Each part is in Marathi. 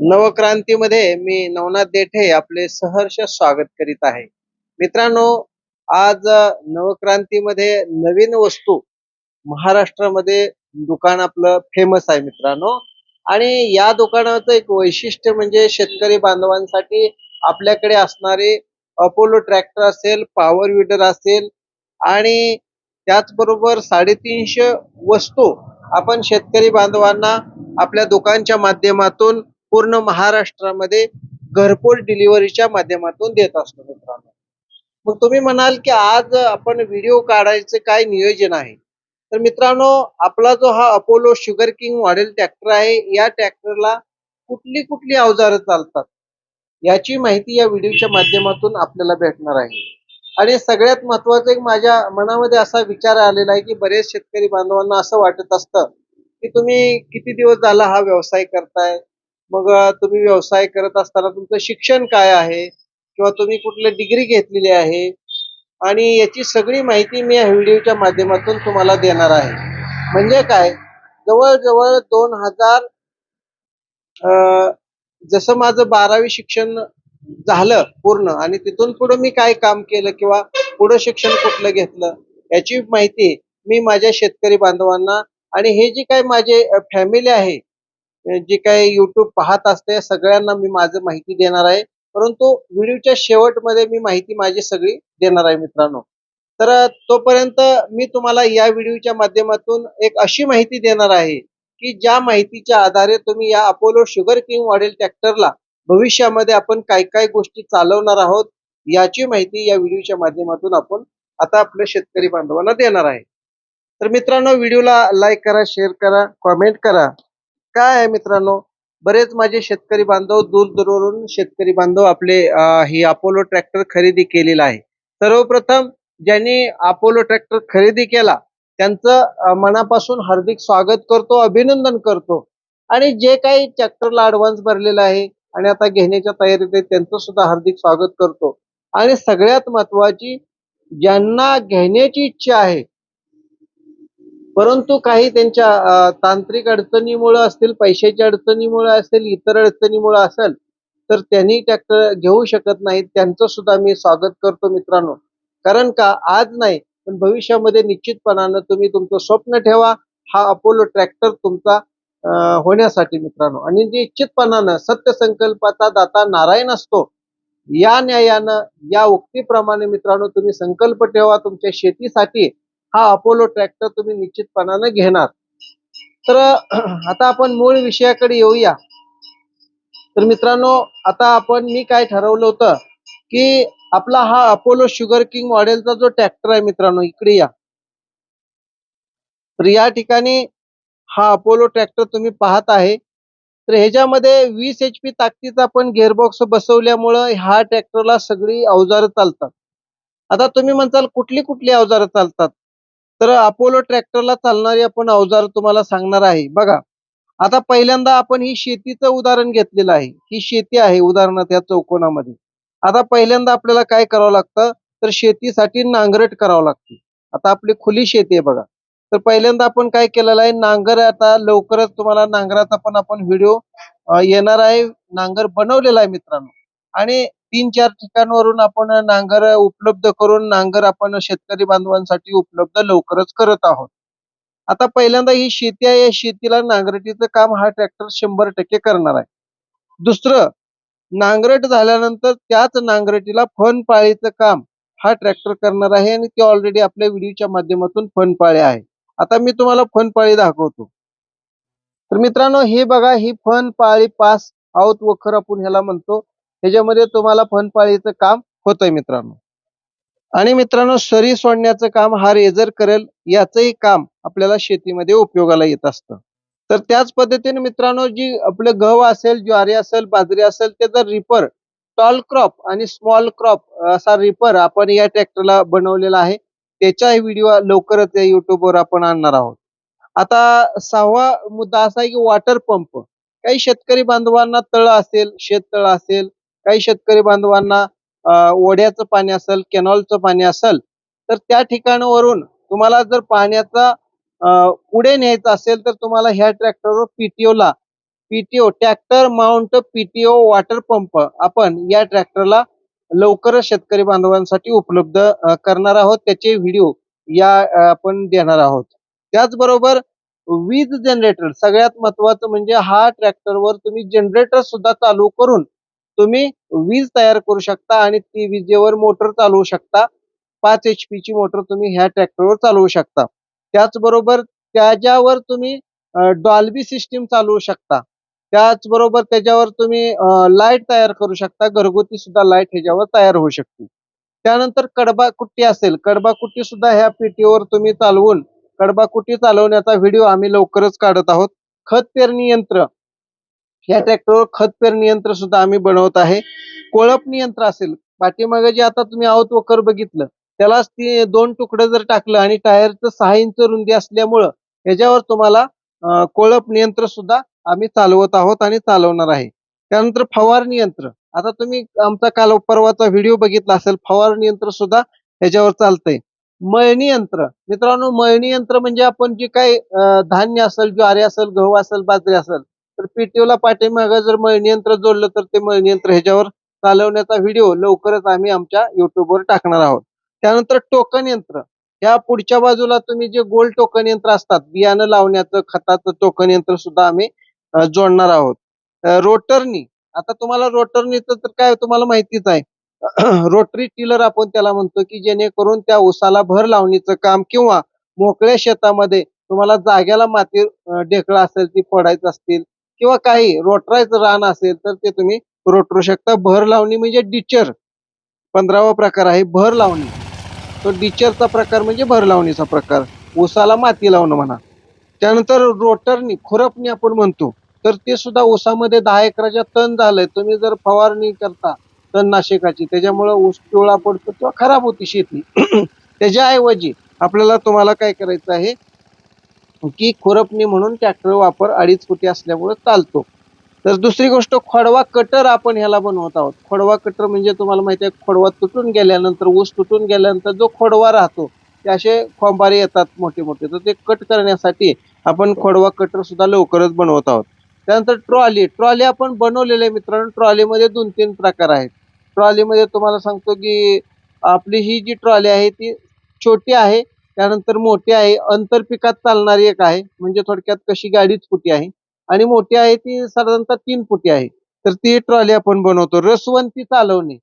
नवक्रांतीमध्ये मी नवनाथ देठे आपले सहर्ष स्वागत करीत आहे. मित्रांनो आज नवक्रांतीमध्ये नवीन वस्तू महाराष्ट्रामध्ये दुकान आपलं फेमस आहे मित्रांनो. आणि या दुकानाचं एक वैशिष्ट्य म्हणजे शेतकरी बांधवांसाठी आपल्याकडे असणारे अपोलो ट्रॅक्टर असेल पॉवर विडर असेल आणि त्याचबरोबर साडेतीनशे वस्तू आपण शेतकरी बांधवांना आपल्या दुकानच्या माध्यमातून पूर्ण महाराष्ट्रामध्ये घरपोच डिलिव्हरीच्या माध्यमातून देत असतो मित्रांनो. मग तुम्ही म्हणाल की आज आपण व्हिडिओ काढायचे काय नियोजन आहे? तर मित्रांनो आपला जो हा Apollo sugar king model tractor आहे या ट्रॅक्टरला कुठली कुठली अवजारं चालतात? याची माहिती या व्हिडिओच्या माध्यमातून आपल्याला भेटणार आहे. आणि सगळ्यात महत्वाचं एक माझ्या मनामध्ये असा विचार आलेला आहे की बरेच शेतकरी बांधवांना असं वाटत असतं की तुम्ही किती दिवस झाला हा व्यवसाय करताय? मग तुम्ही व्यवसाय करत असताना तुमचं शिक्षण काय आहे? किंवा तुम्ही कुठली डिग्री घेतलेली आहे? आणि याची सगळी माहिती मी या व्हिडिओच्या माध्यमातून तुम्हाला देणार आहे. म्हणजे काय? जवळजवळ दोन हजार जसं माझं बारावी शिक्षण झालं पूर्ण आणि तिथून पुढे मी काय काम केलं किंवा पुढं शिक्षण कुठलं घेतलं याची माहिती मी माझ्या शेतकरी बांधवांना आणि हे जी काही माझे फॅमिली आहे जी काही युट्यूब पाहत असते सगळ्यांना मी माझं माहिती देणार आहे. परंतु व्हिडिओच्या शेवटमध्ये मी माहिती माझी सगळी देणार आहे मित्रांनो. तर तोपर्यंत मी तुम्हाला या व्हिडिओच्या माध्यमातून एक अशी माहिती देणार आहे की ज्या माहितीच्या आधारे तुम्ही या अपोलो शुगर किंग मॉडेल ट्रॅक्टरला भविष्यामध्ये आपण काय काय गोष्टी चालवणार आहोत याची माहिती या व्हिडिओच्या माध्यमातून आपण आता आपल्या शेतकरी बांधवांना देणार आहे. तर मित्रांनो व्हिडिओला लाईक करा शेअर करा कॉमेंट करा. काय आहे मित्रांनो? बरेच माझे शेतकरी बांधव दूर दूरवरून शेतकरी बांधव आपले ही अपोलो ट्रॅक्टर खरेदी केलेला आहे. सर्वप्रथम ज्यांनी अपोलो ट्रॅक्टर खरेदी केला त्यांचं मनापासून हार्दिक स्वागत करतो अभिनंदन करतो. आणि जे काही ट्रॅक्टरला ऍडव्हान्स भरलेला आहे आणि आता घेण्याच्या तयारीत आहे त्यांचं सुद्धा हार्दिक स्वागत करतो. आणि सगळ्यात महत्वाची ज्यांना घेण्याची इच्छा आहे परंतु काही त्यांच्या तांत्रिक अडचणीमुळे असतील पैशाच्या अडचणीमुळे असेल इतर अडचणीमुळे असेल तर त्यांनी ट्रॅक्टर घेऊ शकत नाहीत. त्यांचं सुद्धा मी स्वागत करतो मित्रांनो. कारण का? आज नाही पण भविष्यामध्ये निश्चितपणानं तुम्ही तुमचं स्वप्न ठेवा. हा अपोलो ट्रॅक्टर तुमचा होण्यासाठी मित्रांनो. आणि निश्चितपणानं सत्य संकल्पाचा दाता नारायण असतो या न्यायानं या उक्तीप्रमाणे मित्रांनो तुम्ही संकल्प ठेवा तुमच्या शेतीसाठी. हा अपोलो ट्रॅक्टर तुम्ही निश्चितपणानं घेणार. तर आता आपण मूळ विषयाकडे येऊया. तर मित्रांनो आता आपण मी काय ठरवलं होतं की आपला हा अपोलो शुगर किंग मॉडेलचा जो ट्रॅक्टर आहे मित्रांनो इकडे या. तर या ठिकाणी हा अपोलो ट्रॅक्टर तुम्ही पाहत आहे. तर ह्याच्यामध्ये वीस एच पी ताकदीचा पण गेअरबॉक्स बसवल्यामुळं ह्या ट्रॅक्टरला सगळी अवजारं चालतात. आता तुम्ही म्हणताल कुठली कुठली अवजारं चालतात? तर अपोलो ट्रॅक्टरला चालणारी आपण अवजार तुम्हाला सांगणार आहे. बघा आता पहिल्यांदा आपण ही शेतीचं उदाहरण घेतलेलं आहे. ही शेती आहे उदाहरणार्थ या चौकोनामध्ये. आता पहिल्यांदा आपल्याला काय करावं लागतं? तर शेतीसाठी नांगरट करावं लागते. आता आपली खुली शेती आहे बघा. तर पहिल्यांदा आपण काय केलेलं आहे? नांगर आता लवकरच तुम्हाला नांगराचा पण आपण व्हिडिओ येणार आहे. नांगर बनवलेला आहे मित्रांनो. आणि तीन चार ठिकाणावरून आपण नांगर उपलब्ध करून नांगर आपण शेतकरी बांधवांसाठी उपलब्ध लवकरच करत आहोत. आता पहिल्यांदा ही शेती आहे या शेतीला नांगरटीचं काम हा ट्रॅक्टर शंभर टक्के करणार आहे. दुसरं नांगरट झाल्यानंतर त्याच नांगरटीला फन पाळीचं काम हा ट्रॅक्टर करणार आहे आणि ते ऑलरेडी आपल्या व्हिडिओच्या माध्यमातून फन पाळी आहे. आता मी तुम्हाला फन पाळी दाखवतो. तर मित्रांनो हे बघा ही फन पाळी पास आऊत वखर आपण ह्याला म्हणतो. ह्याच्यामध्ये तुम्हाला फनपाळीचं काम होतंय मित्रांनो. आणि मित्रांनो सरी सोडण्याचं काम हा रेझर करेल याचंही काम आपल्याला शेतीमध्ये उपयोगाला येत असतं. तर त्याच पद्धतीने मित्रांनो जी आपलं गहू असेल ज्वारी असेल बाजरी असेल ते जर रिपर टॉल क्रॉप आणि स्मॉल क्रॉप असा रिपर आपण या ट्रॅक्टरला बनवलेला आहे त्याचाही व्हिडिओ लवकरच या युट्यूबवर आपण आणणार आहोत. आता सहावा मुद्दा असा आहे की वॉटर पंप काही शेतकरी बांधवांना तळ असेल शेततळ असेल काही शेतकरी बांधवांना ओढ्याचं पाणी असेल कॅनॉलचं पाणी असेल तर त्या ठिकाणावरून तुम्हाला जर पाण्याचा पुढे न्यायचं असेल तर तुम्हाला ह्या ट्रॅक्टरवर पीटीओला ला PTO tractor mount PTO water pump आपण या ट्रॅक्टरला लवकरच शेतकरी बांधवांसाठी उपलब्ध करणार आहोत. त्याचे व्हिडिओ या आपण देणार आहोत. त्याचबरोबर वीज जनरेटर सगळ्यात महत्वाचं म्हणजे हा ट्रॅक्टरवर तुम्ही जनरेटर सुद्धा चालू करून तुम्ही वीज तयार करू शकता आणि ती विजेवर मोटर चालवू शकता. पाच एच ची मोटर तुम्ही ह्या ट्रॅक्टरवर चालवू शकता. त्याचबरोबर त्याच्यावर तुम्ही डॉल्बी सिस्टीम चालवू शकता. त्याचबरोबर त्याच्यावर तुम्ही लाइट तयार करू शकता. घरगुती सुद्धा लाइट ह्याच्यावर तयार होऊ शकते. त्यानंतर कडबा कुट्टी असेल. कडबा कुट्टी सुद्धा ह्या पेटीवर तुम्ही चालवून कडबा कुट्टी चालवण्याचा व्हिडिओ आम्ही लवकरच काढत आहोत. खत पेरणी यंत्र. ह्या ट्रॅक्टरवर खत पेरणी यंत्र सुद्धा आम्ही बनवत आहे. कोळपणी यंत्र असेल पाठीमागे जे आता तुम्ही आहोत वकर बघितलं त्यालाच ती दोन तुकडं जर टाकलं आणि टायरचं सहा इंच रुंदी असल्यामुळं याच्यावर तुम्हाला अं, कोळप यंत्र सुद्धा आम्ही चालवत आहोत आणि चालवणार आहे. त्यानंतर फवारणी यंत्र आता तुम्ही आमचा काल परवाचा व्हिडिओ बघितला असेल फवारणी यंत्र सुद्धा ह्याच्यावर चालतंय. मळणी यंत्र. मित्रांनो मळणी यंत्र म्हणजे आपण जे काही धान्य असेल ज्वारी असेल गहू असेल बाजरी असेल तर पीटीओला पाठीमागं जर मळणी यंत्र जोडलं तर ते मळणी यंत्र ह्याच्यावर चालवण्याचा व्हिडिओ लवकरच आम्ही आमच्या युट्यूबवर टाकणार आहोत. त्यानंतर टोकन यंत्र. या पुढच्या बाजूला तुम्ही जे गोल टोकन यंत्र असतात बियाणं लावण्याचं खताचं टोकन यंत्र सुद्धा आम्ही जोडणार आहोत. रोटरनी. आता तुम्हाला रोटरनीचं तर काय तुम्हाला माहितीच आहे. रोटरी टिलर आपण त्याला म्हणतो की जेणेकरून त्या उसाला भर लावणीचं काम किंवा मोकळ्या शेतामध्ये तुम्हाला जाग्याला माती ढेकळा असेल ती पडायचं असतील किंवा काही रोटरायचं रान असेल तर ते तुम्ही रोटरू शकता. भर लावणी म्हणजे डिचर. पंधरावा प्रकार आहे भर लावणी. तो डिचरचा प्रकार म्हणजे भर लावणीचा प्रकार. ऊसाला माती लावणं म्हणा. त्यानंतर रोटरनी खुरपणी आपण म्हणतो. तर ते सुद्धा ऊसामध्ये दहा एकराच्या तण झालंय. तुम्ही जर फवारणी करता तणनाशकाची त्याच्यामुळे ऊस पिवळा पडतो किंवा खराब होती शेती. त्याच्याऐवजी आपल्याला तुम्हाला काय करायचं आहे? की खुरपणी म्हणून ट्रॅक्टर वापर अडीच फुटी असल्यामुळे चालतो. तर दुसरी गोष्ट खोडवा कटर आपण ह्याला बनवत आहोत. खोडवा कटर म्हणजे तुम्हाला माहिती आहे खोडवा तुटून गेल्यानंतर ऊस तुटून गेल्यानंतर जो खोडवा राहतो ते असे खोंबारे येतात मोठे मोठे तर ते कट करण्यासाठी आपण खोडवा कटर सुद्धा लवकरच बनवत आहोत. त्यानंतर ट्रॉली ट्रॉली आपण बनवलेले आहे मित्रांनो. ट्रॉलीमध्ये दोन तीन प्रकार आहेत. ट्रॉलीमध्ये तुम्हाला सांगतो की आपली ही जी ट्रॉली आहे ती छोटी आहे त्यानंतर मोठी आहे अंतर पिकात चालणारी एक आहे. म्हणजे थोडक्यात कशी गाडीच फुटी आहे. आणि मोठी आहे ती साधारणतः तीन फुटी आहे. तर ती ट्रॉली आपण बनवतो. रसवंती चालवणे.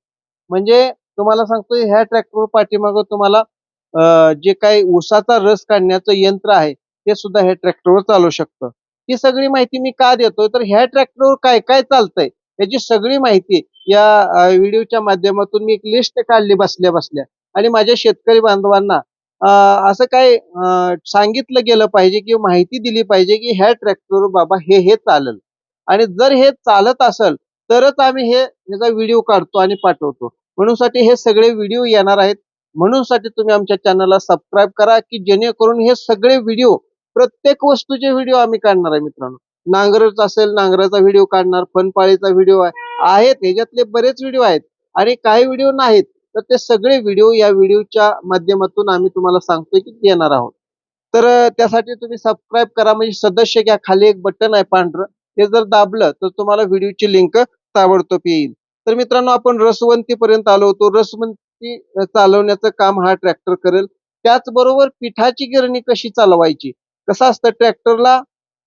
म्हणजे तुम्हाला सांगतो ह्या ट्रॅक्टर पाठीमागं तुम्हाला जे काही ऊसाचा रस काढण्याचं यंत्र आहे ते सुद्धा ह्या ट्रॅक्टरवर चालू शकतं. ही सगळी माहिती मी का देतोय? तर ह्या ट्रॅक्टरवर काय काय चालतंय? याची सगळी माहिती या व्हिडिओच्या माध्यमातून मी एक लिस्ट काढली बसल्या बसल्या. आणि माझ्या शेतकरी बांधवांना असं काय सांगितलं गेलं पाहिजे किंवा माहिती दिली पाहिजे की ह्या ट्रॅक्टरवर बाबा हे हे चालेल. आणि जर हे चालत असेल तरच आम्ही हे ह्याचा व्हिडिओ काढतो आणि पाठवतो. म्हणून साठी हे सगळे व्हिडिओ येणार आहेत. म्हणून साठी तुम्ही आमच्या चॅनलला सबस्क्राईब करा की जेणेकरून हे सगळे व्हिडिओ प्रत्येक वस्तूचे व्हिडिओ आम्ही काढणार आहे मित्रांनो. नांगरच असेल नांगराचा व्हिडिओ काढणार फनपाळीचा व्हिडिओ आहे आहेत. ह्याच्यातले बरेच व्हिडिओ आहेत. आणि काही व्हिडिओ नाहीत. तर ते सगळे व्हिडिओ या व्हिडिओच्या माध्यमातून आम्ही तुम्हाला सांगतोय की येणार आहोत. तर त्यासाठी तुम्ही सबस्क्राईब करा म्हणजे सदस्य घ्या खाली एक बटन आहे पांढरं. ते जर दाबलं तर तुम्हाला व्हिडिओची लिंक ताबडतोब येईल. तर मित्रांनो आपण रसवंतीपर्यंत आलो होतो. रसवंती चालवण्याचं काम हा ट्रॅक्टर करेल. त्याचबरोबर पिठाची गिरणी कशी चालवायची? कसं असतं ट्रॅक्टरला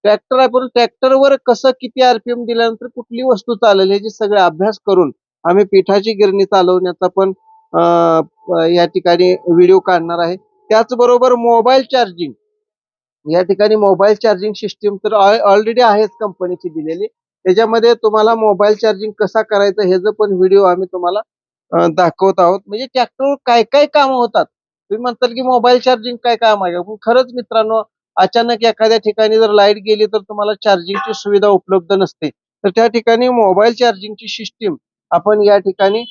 ट्रॅक्टर आपण ट्रॅक्टरवर कसं किती आरपीएम दिल्यानंतर कुठली वस्तू चालेल ह्याची सगळे अभ्यास करून आम्ही पिठाची गिरणी चालवण्याचा पण या ठिकाणी व्हिडिओ काढणार आहे. त्याचबरोबर मोबाईल चार्जिंग या ठिकाणी मोबाईल चार्जिंग सिस्टीम तर ऑलरेडी आहेच कंपनीची दिलेली. त्याच्यामध्ये तुम्हाला मोबाईल चार्जिंग कसा करायचं ह्याचं पण व्हिडिओ आम्ही तुम्हाला दाखवत आहोत. म्हणजे ट्रॅक्टरवर काय काय कामं होतात? तुम्ही म्हणताल की मोबाईल चार्जिंग काय काम आहे? पण खरंच मित्रांनो अचानक एखाद्या ठिकाणी जर लाइट गेली तर तुम्हाला चार्जिंगची सुविधा उपलब्ध नसते. तर त्या ठिकाणी मोबाईल चार्जिंगची सिस्टीम आपण या ठिकाणी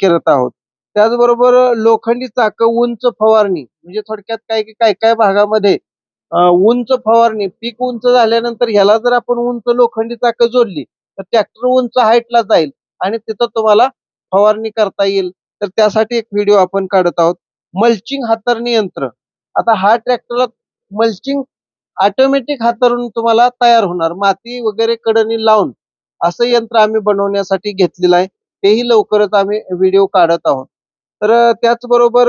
करत आहोत. त्याचबरोबर लोखंडी चाक उंच फवारणी म्हणजे थोडक्यात काय काय काय भागामध्ये उंच फवारणी पीक उंच झाल्यानंतर ह्याला जर आपण उंच लोखंडी चाक जोडली तर ट्रॅक्टर उंच हाईटला जाईल आणि तिथं तुम्हाला फवारणी करता येईल. तर त्यासाठी एक व्हिडिओ आपण काढत आहोत. मल्चिंग हातरणी यंत्र. आता हा ट्रॅक्टरला मल्चिंग ऑटोमॅटिक हातरून तुम्हाला तयार होणार. माती वगैरे कडणी लावून असं यंत्र आम्ही बनवण्यासाठी घेतलेलं आहे. तेही लवकरच आम्ही व्हिडिओ काढत आहोत. तर त्याचबरोबर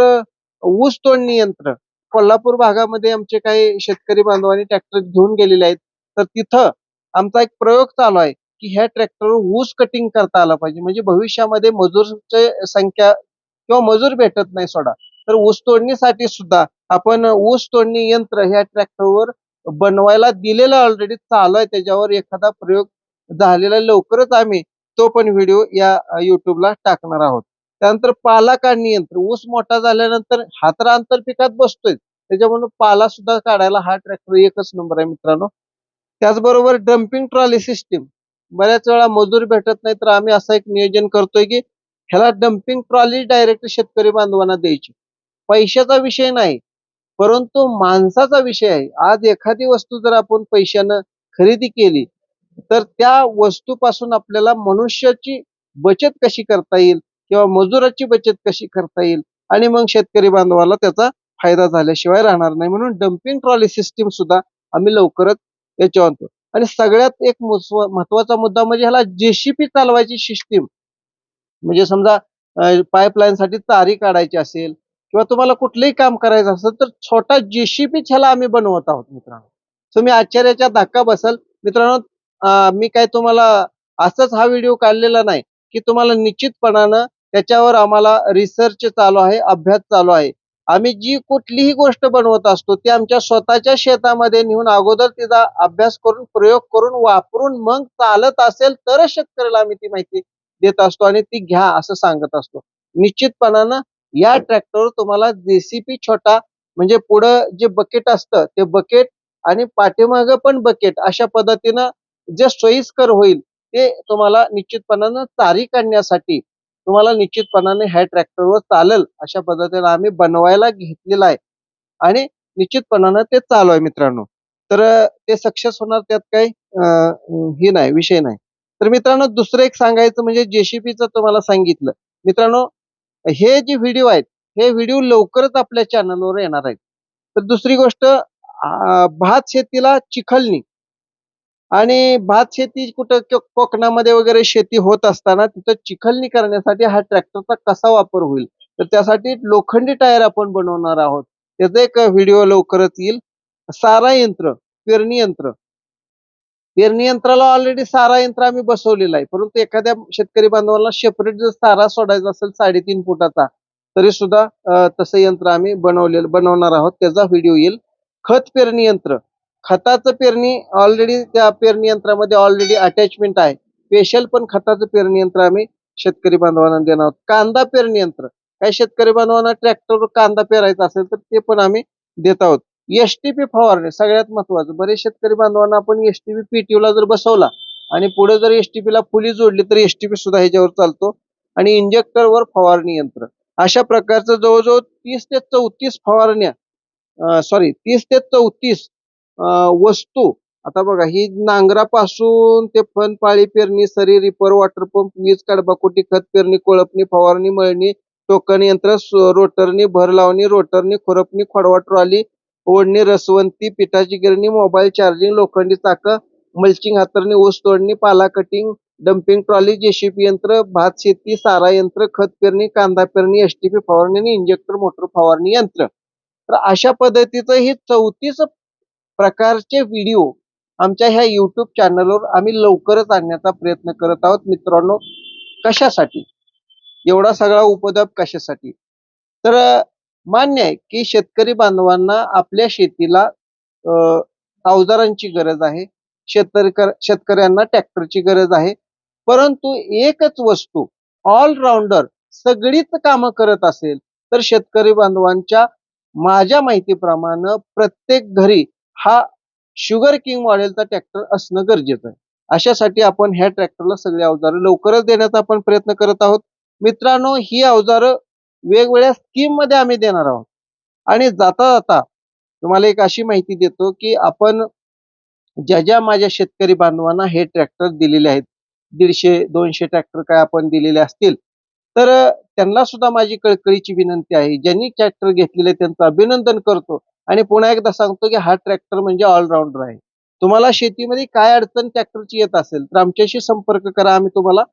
ऊस तोडणी यंत्र. कोल्हापूर भागामध्ये आमचे काही शेतकरी बांधवांनी ट्रॅक्टर घेऊन गेलेले आहेत. तर तिथं आमचा एक प्रयोग चालू आहे की ह्या ट्रॅक्टरवर ऊस कटिंग करता आला पाहिजे. म्हणजे भविष्यामध्ये मजूरचे संख्या किंवा मजूर भेटत नाही सोडा. तर ऊस तोडणीसाठी सुद्धा आपण ऊस तोडणी यंत्र ह्या ट्रॅक्टरवर बनवायला दिलेलं ऑलरेडी चालू आहे. त्याच्यावर एखादा प्रयोग झालेला लवकरच आम्ही तो पण व्हिडिओ या युट्यूबला टाकणार आहोत. त्यानंतर पाला काढणी यंत्र ऊस मोठा झाल्यानंतर हा तर पिकात बसतोय. त्याच्यामुळे पाला सुद्धा काढायला हा ट्रॅक्टर एकच नंबर आहे मित्रांनो. त्याचबरोबर डम्पिंग ट्रॉली सिस्टीम बऱ्याच वेळा मजूर भेटत नाही तर आम्ही असं एक नियोजन करतोय की ह्याला डम्पिंग ट्रॉली डायरेक्ट शेतकरी बांधवांना द्यायची. पैशाचा विषय नाही परंतु माणसाचा विषय आहे. आज एखादी वस्तू जर आपण पैशानं खरेदी केली तर त्या वस्तूपासून आपल्याला मनुष्याची बचत कशी करता येईल? किंवा मजुराची बचत कशी करता येईल? आणि मग शेतकरी बांधवाला त्याचा फायदा झाल्याशिवाय राहणार नाही. म्हणून डम्पिंग ट्रॉली सिस्टीम सुद्धा आम्ही लवकरच याच्यावर आणतो. आणि सगळ्यात एक महत्त्वाचा मुद्दा म्हणजे ह्याला जेसीपी चालवायची सिस्टीम म्हणजे समजा पाईपलाईनसाठी तारी काढायची असेल किंवा तुम्हाला कुठलंही काम करायचं असेल तर छोटा जेसीपी ह्याला आम्ही बनवत आहोत मित्रांनो. तुम्ही आश्चर्याच्या धक्का बसाल. मित्रांनो मी काय तुम्हाला असंच हा व्हिडिओ काढलेला नाही की तुम्हाला निश्चितपणानं त्याच्यावर आम्हाला रिसर्च चालू आहे अभ्यास चालू आहे. आम्ही जी कुठलीही गोष्ट बनवत असतो ती आमच्या स्वतःच्या शेतामध्ये नेऊन अगोदर तिचा अभ्यास करून प्रयोग करून वापरून मग चालत असेल तरच शेतकऱ्याला आम्ही ती माहिती देत असतो आणि ती घ्या असं सांगत असतो. निश्चितपणानं या ट्रॅक्टरवर तुम्हाला जेसीपी छोटा म्हणजे पुढं जे बकेट असतं ते बकेट आणि पाठीमागं पण बकेट अशा पद्धतीनं जे सोयीस्कर होईल ते तुम्हाला निश्चितपणानं तारी काढण्यासाठी तुम्हाला निश्चितपणाने ह्या ट्रॅक्टरवर चालेल अशा पद्धतीने आम्ही बनवायला घेतलेला आहे. आणि निश्चितपणानं ते चालू आहे मित्रांनो. तर ते सक्सेस होणार त्यात काही अं, हे नाही विषय नाही. तर मित्रांनो दुसरं एक सांगायचं म्हणजे जेसीपीचं तुम्हाला सांगितलं. मित्रांनो हे जे व्हिडिओ आहेत हे व्हिडिओ लवकरच आपल्या चॅनलवर येणार आहेत. तर दुसरी गोष्ट भात शेतीला चिखलणी आणि भात शेती कुठं कोकणामध्ये वगैरे शेती होत असताना तिथं चिखलणी करण्यासाठी हा ट्रॅक्टरचा कसा वापर होईल? तर त्यासाठी लोखंडी टायर आपण बनवणार आहोत. त्याचा एक व्हिडिओ लवकरच येईल. सारा यंत्र पेरणी यंत्र. पेरणी यंत्राला ऑलरेडी सारा यंत्र आम्ही बसवलेलं आहे. परंतु एखाद्या शेतकरी बांधवाला सेपरेट जर सारा सोडायचा असेल साडेतीन फुटाचा तरी सुद्धा तसं यंत्र आम्ही बनवलेलं बनवणार आहोत. त्याचा व्हिडिओ येईल. खत पेरणी यंत्र. खताचं पेरणी ऑलरेडी त्या पेरणी यंत्रामध्ये ऑलरेडी अटॅचमेंट आहे. स्पेशल पण खताचं पेरणी यंत्र आम्ही शेतकरी बांधवांना देणार आहोत. कांदा पेरणी यंत्र. काही शेतकरी बांधवांना ट्रॅक्टरवर कांदा पेरायचा असेल तर ते पण आम्ही देत आहोत. एसटीपी फवारणी सगळ्यात महत्वाचं. बरेच शेतकरी बांधवांना आपण एसटीपी पीटीओला जर बसवला आणि पुढे जर एसटीपी ला फुली जोडली तर एसटीपी सुद्धा ह्याच्यावर चालतो आणि इंजेक्टरवर फवारणी यंत्र. अशा प्रकारचं जवळजवळ तीस ते चौतीस फवारण्या सॉरी तीस ते चौतीस वस्तू. आता बघा ही नांगरापासून ते फन पाळी पेरणी सरी रिपर वॉटर पंप वीज कडबाकोटी खत पेरणी कोळपणी फवारणी मळणी टोकन यंत्र रोटरनी भर लावणी रोटरनी खुरपणी खोडवा ट्रॉली ओढणी रसवंती पिठाची गिरणी मोबाईल चार्जिंग लोखंडी चाक मल्चिंग हातरणी ऊस तोडणी पाला कटिंग डम्पिंग ट्रॉली जेसीपी यंत्र भात शेती सारा यंत्र खत पेरणी कांदा पेरणी एसटीपी फवारणी आणि इंजेक्टर मोटर फवारणी यंत्र. तर अशा पद्धतीचं हे चौतीस प्रकारचे व्हिडिओ आमच्या ह्या युट्यूब चॅनलवर आम्ही लवकरच आणण्याचा प्रयत्न करत आहोत. मित्रांनो कशासाठी? एवढा सगळा उपद्रव कशासाठी? तर मान्य आहे की शेतकरी बांधवांना आपल्या शेतीला अवजारांची गरज आहे. शेतकरी शेतकऱ्यांना ट्रॅक्टरची गरज आहे. परंतु एकच वस्तू ऑलराऊंडर सगळीच कामं करत असेल तर शेतकरी बांधवांच्या माझ्या माहितीप्रमाणे प्रत्येक घरी हा शुगर किंग मॉडेलचा ट्रॅक्टर असणं गरजेचं आहे. अशासाठी आपण ह्या ट्रॅक्टरला सगळी अवजारं लवकरच देण्याचा आपण प्रयत्न करत आहोत. मित्रांनो ही अवजारं वेगवेगळ्या स्कीममध्ये आम्ही देणार आहोत. आणि जाता जाता तुम्हाला एक अशी माहिती देतो की आपण ज्या ज्या माझ्या शेतकरी बांधवांना हे ट्रॅक्टर दिलेले आहेत दीडशे दोनशे ट्रॅक्टर काय आपण दिलेले असतील तर त्यांना सुद्धा माझी कळकळीची विनंती आहे. ज्यांनी ट्रॅक्टर घेतलेले त्यांचं अभिनंदन करतो. आणि पुन्हा एकदा सांगतो की हा ट्रॅक्टर म्हणजे ऑलराऊंडर आहे. तुम्हाला शेतीमध्ये काय अडचण ट्रॅक्टरची येत असेल तर आमच्याशी संपर्क करा. आम्ही तुम्हाला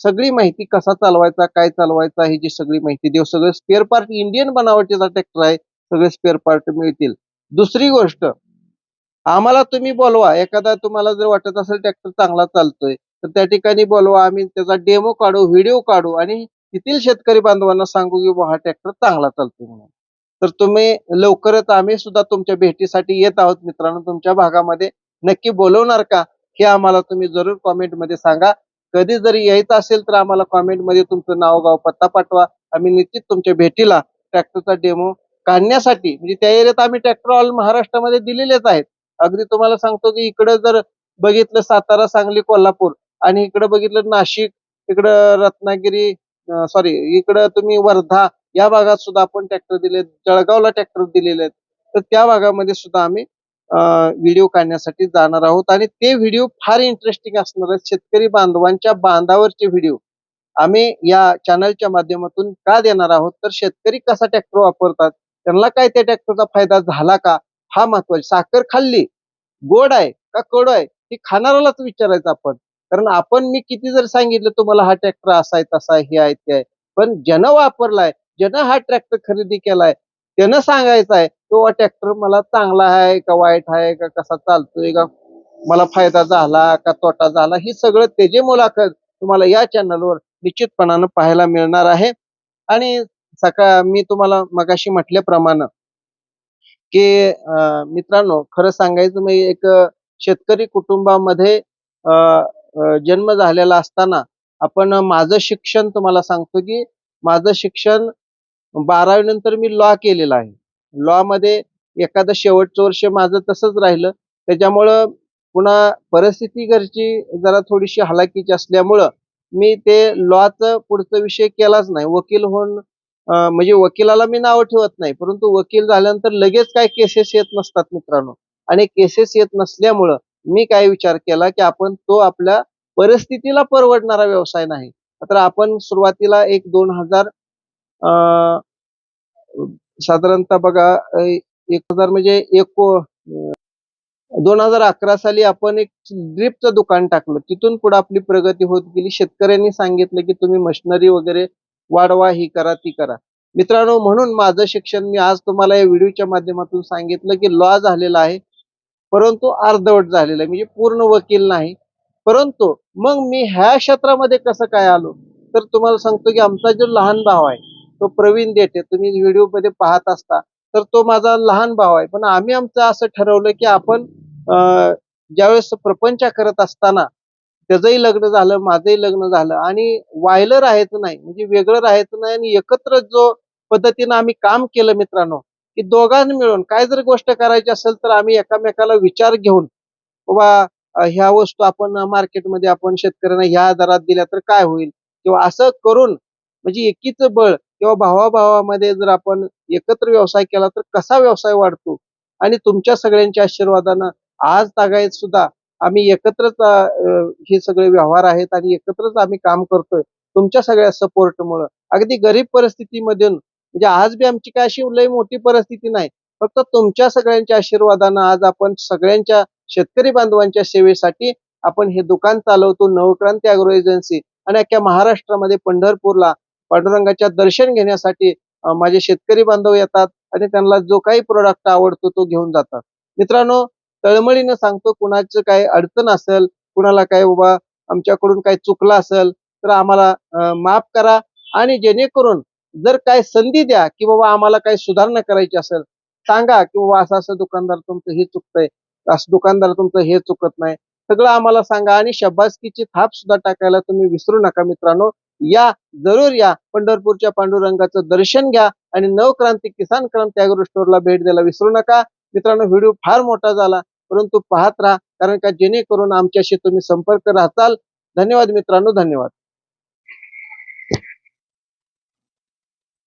सगळी माहिती कसा चालवायचा काय चालवायचा ही जी सगळी माहिती देऊ. सगळं स्पेअर पार्ट इंडियन बनावटीचा ट्रॅक्टर आहे. सगळे स्पेअर पार्ट मिळतील. दुसरी गोष्ट आम्हाला तुम्ही बोलवा. एखादा तुम्हाला जर वाटत असेल ट्रॅक्टर चांगला चालतोय तर त्या ठिकाणी बोलवा. आम्ही त्याचा डेमो काढू व्हिडिओ काढू आणि तेथील शेतकरी बांधवांना सांगू की बुवा हा ट्रॅक्टर चांगला चालतोय म्हणून. तर तुम्ही लवकरच आम्ही सुद्धा तुमच्या भेटीसाठी येत आहोत. मित्रांनो तुमच्या भागामध्ये नक्की बोलवणार का हे आम्हाला तुम्ही जरूर कॉमेंटमध्ये सांगा. कधी जरी यायचं असेल तर आम्हाला कॉमेंटमध्ये तुमचं नाव गाव पत्ता पाठवा. आम्ही निश्चित तुमच्या भेटीला ट्रॅक्टरचा डेमो काढण्यासाठी म्हणजे त्या एरियात आम्ही ट्रॅक्टर ऑल महाराष्ट्रामध्ये दिलेलेच आहेत. अगदी तुम्हाला सांगतो की इकडे जर बघितलं सातारा सांगली कोल्हापूर आणि इकडे बघितलं नाशिक इकडं रत्नागिरी सॉरी इकडं तुम्ही वर्धा या भागात सुद्धा आपण ट्रॅक्टर दिले जळगावला ट्रॅक्टर दिलेले आहेत. तर त्या भागामध्ये सुद्धा आम्ही व्हिडिओ काढण्यासाठी जाणार आहोत. आणि ते व्हिडिओ फार इंटरेस्टिंग असणार आहेत. शेतकरी बांधवांच्या बांधावरचे व्हिडिओ आम्ही या चॅनलच्या माध्यमातून का देणार आहोत? तर शेतकरी कसा ट्रॅक्टर वापरतात? त्यांना काय त्या ट्रॅक्टरचा फायदा झाला का? हा महत्त्वाचा साखर खाल्ली गोड आहे का कडू आहे? हे खाणाऱ्यालाच विचारायचं आपण. कारण आपण मी किती जर सांगितलं तुम्हाला हा ट्रॅक्टर असा आहे तसा आहे हे आहे ते आहे. पण ज्यानं वापरलाय ज्यानं हा ट्रॅक्टर खरेदी केलाय त्यानं सांगायचं आहे तो ट्रॅक्टर मला चांगला आहे का वाईट आहे का कसा चालतोय का मला फायदा झाला का तोटा झाला? ही सगळं त्याची मुलाखत तुम्हाला या चॅनलवर निश्चितपणानं पाहायला मिळणार आहे. आणि सकाळ मी तुम्हाला मगाशी म्हटल्याप्रमाणे की मित्रांनो खरं सांगायचं म्हणजे एक शेतकरी कुटुंबामध्ये अं, जन्म झालेला असताना आपण माझं शिक्षण तुम्हाला सांगतो की माझं शिक्षण बारावी नंतर मी लॉ केलेला आहे. लॉ मध्ये एखादं शेवटचं वर्ष माझं तसंच राहिलं. त्याच्यामुळं पुन्हा परिस्थिती घरची जरा थोडीशी हलाखीची असल्यामुळं मी ते लॉचं पुढचा विषय केलाच नाही. वकील होऊन म्हणजे वकिलाला मी नाव ठेवत नाही. परंतु वकील झाल्यानंतर लगेच काय केसेस येत नसतात मित्रांनो. आणि केसेस येत नसल्यामुळं मी काय विचार केला की आपण तो आपल्या परिस्थितीला परवडणारा व्यवसाय नाही. तर आपण सुरुवातीला एक दोन हजार साधारणतः बघा एक हजार म्हणजे एक दोन हजार अकरा साली आपण एक ड्रिपचं दुकान टाकलं. तिथून पुढे आपली प्रगती होत गेली. शेतकऱ्यांनी सांगितलं की तुम्ही मशिनरी वगैरे वाढवा ही करा ती करा. मित्रांनो म्हणून माझं शिक्षण मी आज तुम्हाला या व्हिडिओच्या माध्यमातून सांगितलं की लॉ झालेला आहे परंतु अर्धवट झालेला आहे. म्हणजे पूर्ण वकील नाही. परंतु मग मी ह्या क्षेत्रामध्ये कसं काय आलो? तर तुम्हाला सांगतो की आमचा जो लहान भाव आहे तो प्रवीण देते. तुम्ही व्हिडिओमध्ये पाहत असता. तर तो माझा लहान भाव आहे. पण आम्ही आमचं असं ठरवलं की आपण ज्यावेळेस प्रपंच करत असताना त्याचंही लग्न झालं माझंही लग्न झालं आणि वायलं राहायचं नाही म्हणजे वेगळं राहायचं नाही आणि एकत्र जो पद्धतीनं आम्ही काम केलं मित्रांनो की दोघांनी मिळून काय जर गोष्ट करायची असेल तर आम्ही एकामेकाला विचार घेऊन बाबा ह्या वस्तू आपण मार्केटमध्ये आपण शेतकऱ्यांना ह्या दरात दिल्या तर काय होईल? किंवा असं करून म्हणजे एकीचं बळ किंवा भावाभावामध्ये जर आपण एकत्र व्यवसाय केला तर कसा व्यवसाय वाढतो? आणि तुमच्या सगळ्यांच्या आशीर्वादानं आज तागायत सुद्धा आम्ही एकत्रच हे सगळे व्यवहार आहेत आणि एकत्रच आम्ही काम करतोय तुमच्या सगळ्या सपोर्टमुळं. अगदी गरीब परिस्थितीमधून म्हणजे आज बी आमची काय अशी लय मोठी परिस्थिती नाही. फक्त तुमच्या सगळ्यांच्या आशीर्वादानं आज आपण सगळ्यांच्या शेतकरी बांधवांच्या सेवेसाठी आपण हे दुकान चालवतो नवक्रांती अॅग्रो एजन्सी आणि अख्ख्या महाराष्ट्रामध्ये पंढरपूरला पांडुरंगाच्या दर्शन घेण्यासाठी माझे शेतकरी बांधव येतात आणि त्यांना जो काही प्रोडक्ट आवडतो तो घेऊन जातात. मित्रांनो तळमळीनं सांगतो कुणाचं काय अडचण असेल कुणाला काय बाबा आमच्याकडून काही चुकलं असेल तर आम्हाला माफ करा आणि जेणेकरून जर काय संधी द्या की बाबा आम्हाला काही सुधारणा करायची असेल सांगा की बाबा असं असं दुकानदार तुमचं हे चुकतंय असं दुकानदार तुमचं हे चुकत नाही. सगळं आम्हाला सांगा आणि शब्बासकीची थाप सुद्धा टाकायला तुम्ही विसरू नका मित्रांनो. या जरूर या. पंढरपूरच्या पांडुरंगाचं दर्शन घ्या आणि नवक्रांती किसान क्रांती अॅग्रो स्टोअरला भेट द्यायला विसरू नका. मित्रांनो व्हिडिओ फार मोठा झाला परंतु पाहत राहा कारण का जेणेकरून आमच्याशी तुम्ही संपर्क राहताल. धन्यवाद मित्रांनो धन्यवाद.